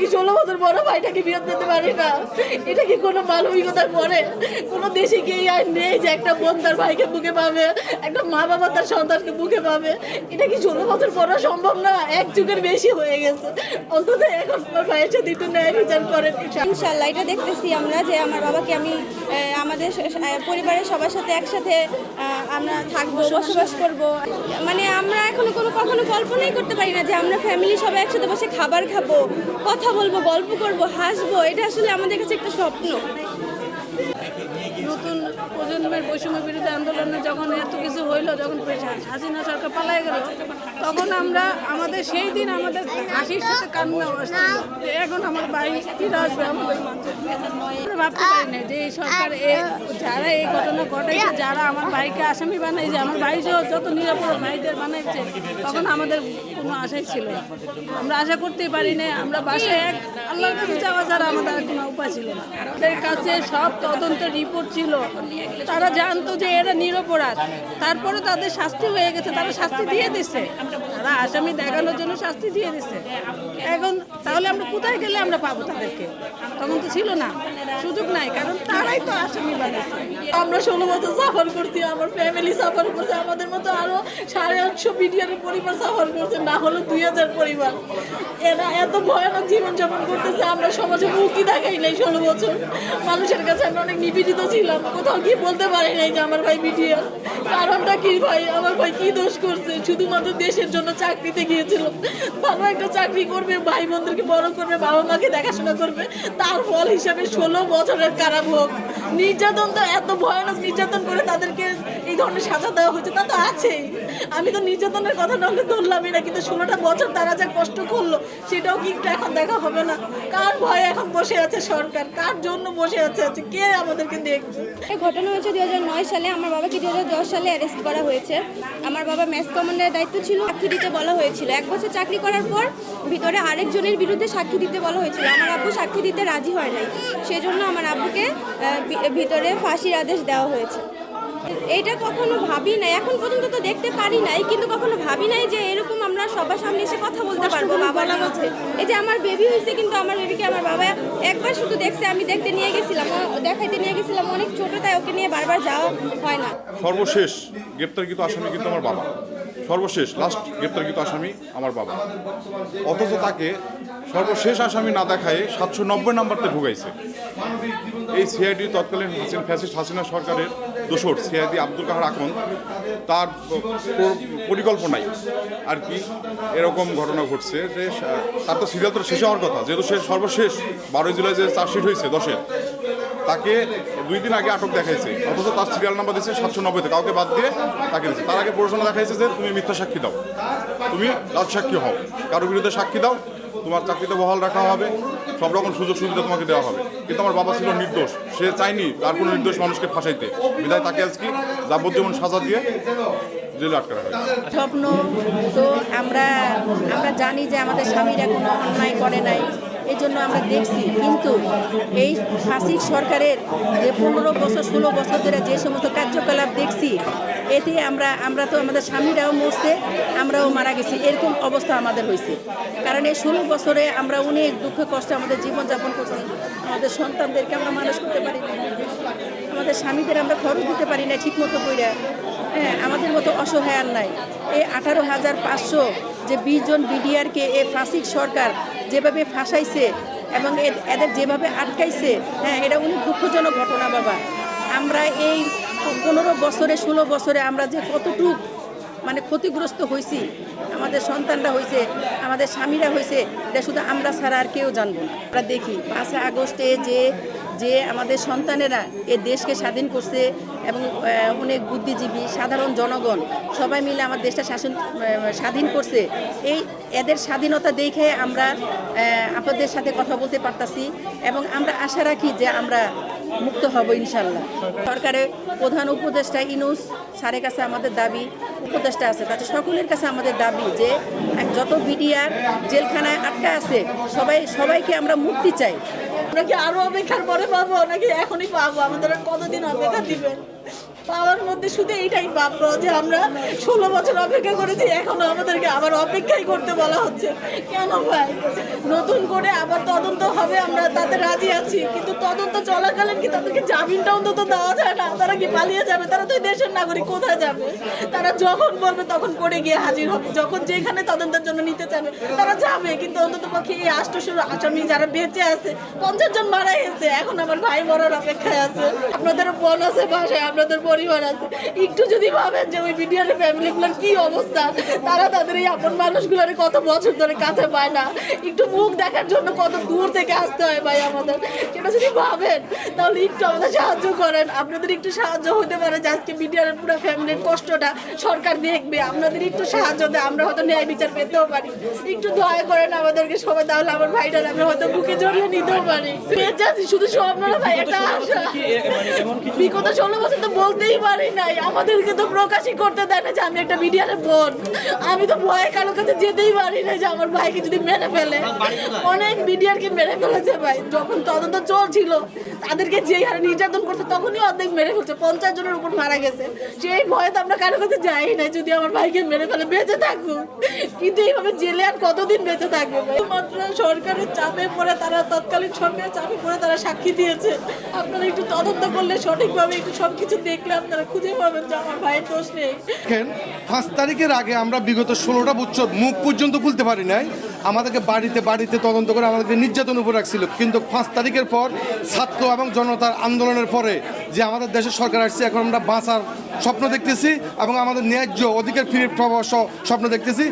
কি ষোলো বছর বড় ভাইটাকে বিরত পেতে পারি না? এটা কি কোনো মানবিকতার পরে? কোনো দেশে কি আর নেই যে একটা বোন তার ভাইকে বুকে পাবে, একটা মা বাবা তার সন্তানকে বুকে পাবে। এটা কি ষোলো বছর পরে সম্ভব না? এক যুগের বেশি হয়ে গেছে। অন্তত এখন আমার ভাইয়ের সাথে একটু ন্যায় বিচার করেন ইনশাল্লাহ এটা দেখতেছি আমরা যে আমার বাবাকে আমি আমাদের পরিবারের সবার সাথে একসাথে আমরা থাকব, বসবাস করব। মানে এখনও কোনো কখনো কল্পনাই করতে পারি না যে আমরা ফ্যামিলি সবাই একসাথে বসে খাবার খাব, কথা বলব, গল্প করব, হাসবো। এটা আসলে আমাদের কাছে একটা স্বপ্ন। প্রজন্মের বৈষম্য বিরোধী আন্দোলনে যখন এত কিছু হইল, যখন হাসিনা সরকার পালাই গেল, তখন আমরা আমাদের সেই দিন আমাদের হাসির সাথে কান্না আসছিল এখন আমার ভাই ফিরে আসবে আমাদের ভাবতে পারি না যে এই সরকার যারা এই ঘটনা ঘটাইছে, যারা আমার ভাইকে আসামি বানাইছে, আমার ভাই সহ যত নিরাপদ ভাইদের বানাইছে, তখন আমাদের কোনো আশাই ছিল আমরা আশা করতেই পারি না আমরা বাসায় এক আল্লাহর কাছে যাওয়া ছাড়া আমাদের কোনো উপায় ছিল না। কাছে সব তদন্ত রিপোর্ট ছিল। তারা জানতো যে এরা নিরপরাধ। তারপরে তাদের শাস্তি হয়ে গেছে তারা শাস্তি দিয়ে দিচ্ছে তারা আসামি দেখানোর জন্য শাস্তি দিয়ে দিচ্ছে এখন তাহলে আমরা কোথায় গেলে আমরা পাবো তাদেরকে? তখন তো ছিল না, সুযোগ নাই, কারণ তারাই তো আসামি বানিয়েছে আমরা ষোলো বছর সাফার করছি, আমার ফ্যামিলি সাফার করছে, আমাদের মতো আরও সাড়ে আটশো বিডিআরের পরিবার সাফার করছে, না হলো দুই হাজার পরিবার। এরা এত ভয়ানক জীবনযাপন করতেছে, আমরা সমাজে মুক্তি দেখাই নাই ষোলো বছর। মানুষের কাছে আমরা অনেক নিপীড়িত ছিলাম, কোথাও গিয়ে বলতে পারি নাই যে আমার ভাই বিডিআর। কারণটা কি ভাই? আমার ভাই কি দোষ করছে? শুধুমাত্র দেশের জন্য চাকরিতে গিয়েছিল। ভালো একটা চাকরি করবে ভাই বোনদেরকে বড় করবে বাবা মাকে দেখাশোনা করবে। তার ফল হিসাবে ষোলো বছরের কারাভোগ নির্যাতন তো এত ভয়ানক নির্যাতন করে তাদেরকে এই ধরনের সাজা দেওয়া হচ্ছে তা তো আছেই। আমি তো নির্যাতনের কথা নাহলে ধরলামই না, কিন্তু ষোলোটা বছর তারা যা কষ্ট করল, সেটাও কি একটু এখন দেখা হবে না? কার ভয়ে এখন বসে আছে সরকার? কার জন্য বসে আছে আছে? কে আমাদেরকে দেখছে? এই ঘটনা হয়েছে দুই হাজার নয় সালে, আমার বাবাকে দুই হাজার দশ সালে অ্যারেস্ট করা হয়েছে। আমার বাবা ম্যাথ কমান্ডারের দায়িত্ব ছিল দিতে বলা হয়েছিল। এক বছর চাকরি করার পর ভিতরে আরেকজনের বিরুদ্ধে সাক্ষী দিতে বলা হয়েছিল। আমার আব্বু সাক্ষী দিতে রাজি হয় নাই। সেজন্য আমার আব্বুকে ভি- ভিতরে ফাঁসির আদেশ দেওয়া হয়েছে। এটা কখনো ভাবি নাই। এখন পর্যন্ত তো দেখতে পারি নাই কিন্তু কখনো ভাবি নাই যে এরকম আমরা সবার সামনে এসে কথা বলতে পারব বাবার বিরুদ্ধে এই যে আমার বেবি হয়েছে কিন্তু আমার বেবিকে আমার বাবা একবার শুধু দেখছে আমি দেখতে নিয়ে গেছিলাম। দেখাইতে নিয়ে গেছিলাম অনেক ছোট তাই ওকে নিয়ে বারবার যাওয়া হয় না। সর্বশেষ গ্রেপ্তারকৃত আসামি কিন্তু আমার বাবা। সর্বশেষ লাস্ট গ্রেপ্তারকৃত আসামি আমার বাবা। অথচ তাকে সর্বশেষ আসামি না দেখায় সাতশো নব্বই নাম্বারতে ঢুকাইছে এই সিআইডি তৎকালীন হাসিন ফ্যাসিস্ট হাসিনা সরকারের দোসর সিআইডি আব্দুল কাহার আকন, তার পরিকল্পনায় আর কি এরকম ঘটনা ঘটছে যে তার তো সিরিয়াল তো শেষ হওয়ার কথা, যেহেতু সে সর্বশেষ, বারোই জুলাই যে চার্জশিট হয়েছে দশের, তাকে দুই দিন আগে আটক দেখাইছে। অথচ তার সিরিয়াল নাম্বার দিয়েছে সাতশো নব্বইতে কাউকে বাদ দিয়ে তাকে দিচ্ছে তার আগে প্রশ্ন দেখাইছে যে তুমি মিথ্যা সাক্ষী দাও। তুমি রাজ সাক্ষী হও। কারোর বিরুদ্ধে সাক্ষী দাও। তোমার চাকরিতে বহাল রাখা হবে। সব রকম সুযোগ সুবিধা তোমাকে দেওয়া হবে। কিন্তু আমার বাবা ছিল নির্দোষ। সে চায়নি তার কোনো নির্দোষ মানুষকে ফাঁসাইতে। বিধায় তাকে আজকে যাবজ্জীবন সাজা দিয়ে জেলে আটকে রাখা স্বপ্ন তো আমরা আমরা জানি যে আমাদের স্বামীরা কোনো অন্যায় করে নাই। জন্য আমরা দেখছি। কিন্তু এই ফাঁসির সরকারের যে পনেরো বছর, ষোলো বছর ধরে যে সমস্ত কার্যকলাপ দেখছি, এতে আমরা আমরা তো আমাদের স্বামীরাও মরছে, আমরাও মারা গেছি। এরকম অবস্থা আমাদের হয়েছে। কারণ এই ষোলো বছরে আমরা অনেক দুঃখ, কষ্টে আমাদের জীবনযাপন করছি। আমাদের সন্তানদেরকে আমরা মানুষ করতে পারি না। আমাদের স্বামীদের আমরা খরচ দিতে পারি না ঠিক মতো কইরা। হ্যাঁ আমাদের মতো অসহায় আর নাই। এই আঠারো হাজার পাঁচশো যে বিশ জন বিডিআরকে এ ফাঁসিক সরকার যেভাবে ফাঁসাইছে এবং এদের যেভাবে আটকাইছে হ্যাঁ এটা উনি দুঃখজনক ঘটনা, বাবা। আমরা এই পনেরো বছরে, ষোলো বছরে আমরা যে কতটুক মানে ক্ষতিগ্রস্ত হয়েছি, আমাদের সন্তানরা হয়েছে, আমাদের স্বামীরা হয়েছে, এটা শুধু আমরা ছাড়া আর কেউ জানব না। আমরা দেখি পাঁচ আগস্টে যে যে আমাদের সন্তানেরা এ দেশকে স্বাধীন করছে এবং অনেক বুদ্ধিজীবী, সাধারণ জনগণ সবাই মিলে আমার দেশটা শাসন স্বাধীন করছে। এই এদের স্বাধীনতা দেখে আমরা আপনাদের সাথে কথা বলতে পারতাছি এবং আমরা আশা রাখি যে আমরা মুক্ত হব ইনশাল্লাহ সরকারের প্রধান উপদেষ্টা ইনুস স্যারের কাছে আমাদের দাবি, উপদেষ্টা আছে, তাতে সকলের কাছে আমাদের দাবি যে যত বিডিআর জেলখানায় আটকা আছে, সবাই, সবাইকে আমরা মুক্তি চাই। আমরা কি আরও অপেক্ষার পরে পাবো? নাকি এখনই পাবো? আমাদের কতদিন অপেক্ষা দিবেন পাওয়ার মধ্যে শুধু এইটাই প্রাপ্য যে আমরা ষোলো বছর অপেক্ষা করেছি, এখনও আমাদেরকে আবার অপেক্ষাই করতে বলা হচ্ছে। কেন ভাই? নতুন করে আবার তদন্ত হবে, আমরা তাতে রাজি আছি, কিন্তু তদন্ত চলাকালীন কি তাদেরকে জামিনটা অন্তত দেওয়া যায় না? তারা কি পালিয়ে যাবে? তারা তো দেশের নাগরিক, কোথায় যাবে? তারা যখন বলবে তখন করে গিয়ে হাজির হবে। যখন যেখানে তদন্তের জন্য নিতে চাবে তারা যাবে, কিন্তু অন্তত পক্ষে এই আষ্টশোর আসামি যারা বেঁচে আছে, পঞ্চাশ জন মারা গেছে এখন আমার ভাই মরার অপেক্ষায় আছে। আপনাদের বোন আছে বাসায় আপনাদের পরিবার আছে। একটু যদি ভাবেন যে ওই বিডিআর ফ্যামিলিগুলোর কি অবস্থা, তারা তাদের এই আপন মানুষগুলোর কত বছর ধরে কাছে পায় না। একটু মুখ দেখার জন্য কত দূর থেকে আসতে হয় ভাই আমাদের। সেটা যদি ভাবেন, তাহলে একটু আমাদের সাহায্য করেন। আপনাদের একটু সাহায্য হতে পারে যে আজকে বিডিআর পুরো ফ্যামিলির কষ্টটা সরকার দেখবে। আপনাদের একটু সাহায্য দেয়, আমরা হয়তো ন্যায় বিচার পেতেও পারি। একটু দয়া করেন আমাদেরকে সবাই, তাহলে আমার ভাইটার আমরা হয়তো বুকে জড়িয়ে নিতেও পারি। শুধু স্বপ্ন না ভাই আশা। বিগত ষোলো বছর তো বলতেই পারি নাই। আমাদেরকে তো প্রকাশই করতে দেয় না যে আমি একটা মিডিয়ার বোন। আমি তো ভয়ে কারও কাছে যেতেই পারি না যে আমার ভাইকে যদি মেরে ফেলে। অনেক মিডিয়ারকে মেরে ফেলেছে ভাই। যখন তদন্ত চলছিল তাদেরকে যেই হারে নির্যাতন করছে তখনই অর্ধেক মেরে ফেলছে। পঞ্চাশ জনের উপর মারা গেছে। সেই ভয়ে তো আমরা কারও কাছে যাই না যদি আমার ভাইকে মেরে ফেলে বেঁচে থাকব কিন্তু এইভাবে জেলে আর কতদিন বেঁচে থাকবে? মাত্র সরকারের চাপে পড়ে তারা তৎকালীন সরকারের চাপে পড়ে তারা সাক্ষী দিয়েছে। আপনারা একটু তদন্ত করলে সঠিকভাবে একটু সব কিছু দেখলে আপনারা খুঁজে পাবেন যে আমার ভাইয়ের দোষ নেই। দেখেন, পাঁচ তারিখের আগে আমরা বিগত ষোলোটা বছর মুখ পর্যন্ত খুলতে পারি নাই। আমাদেরকে বাড়িতে বাড়িতে তদন্ত করে আমাদেরকে নির্যাতন উপর রাখছিল। কিন্তু পাঁচ তারিখের পর ছাত্র এবং জনতার আন্দোলনের পরে যে আমাদের দেশের সরকার আসছে, এখন আমরা বাঁচার স্বপ্ন দেখতেছি এবং আমাদের ন্যায্য অধিকার ফিরে পাওয়ার স্বপ্ন দেখতেছি।